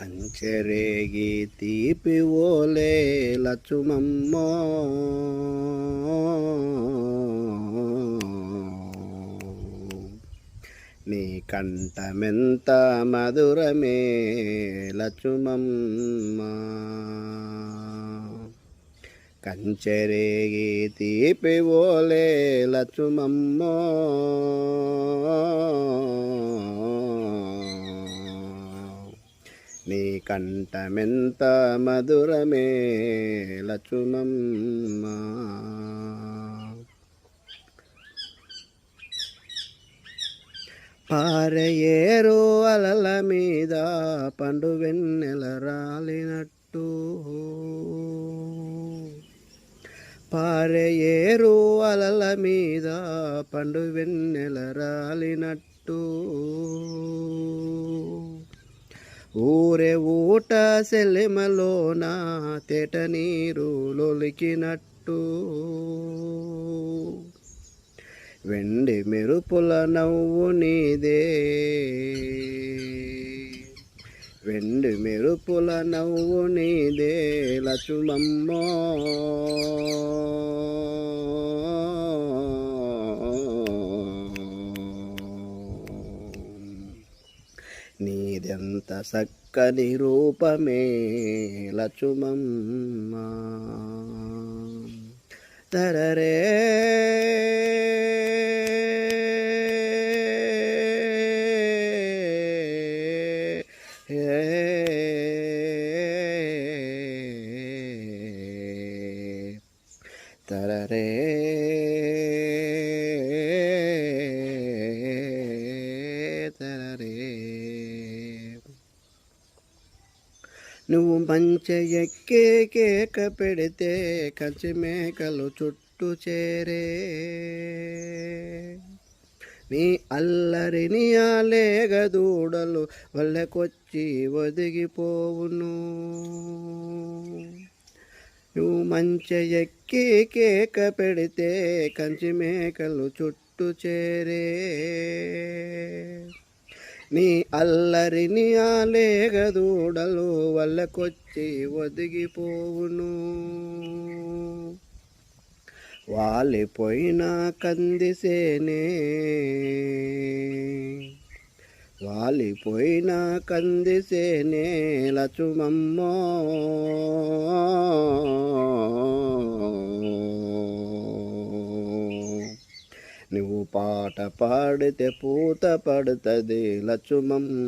కంచెరేగి తీపి ఓలే లచుమమ్మో నీ కంఠమెంత మధురమే లచుమమ్మ కంచెరేగి తీపి ఓలే లచుమమ్మో నీ కంఠమెంత మధురమేలచుమమ్మ పారయేరు అలల మీద పండు వెన్నెల రాలినట్టు. పారయేరు అలల మీద పండు వెన్నెల రాలినట్టు. ఊరే ఊట సెలెమలోన తేట నీరు లొలికినట్టు. వెండి మెరుపుల నవ్వు నీదే. వెండి మెరుపుల నవ్వు నీదే లచుమమ్మో నీదెంత చక్కని రూపమే లచుమమ్మ. తరరే తరరే తరరే నువ్వు మంచి ఎక్కే కేక పెడితే కంచి మేకలు చుట్టూ చేరే. నీ అల్లరిని ఆలేగ దూడలు వల్లకొచ్చి ఒదిగిపోవును. నువ్వు మంచి ఎక్కి కేక పెడితే కంచి మేకలు చుట్టూ చేరే. నీ అల్లరిని ఆలేగదూడలు వల్లకొచ్చి ఒదిగిపోవును. వాలిపోయిన కందిసేనే వాలిపోయిన కందిసేనే లచుమమ్మో. నువ్వు పాట పాడితే పూత పడుతుంది లచుమమ్మ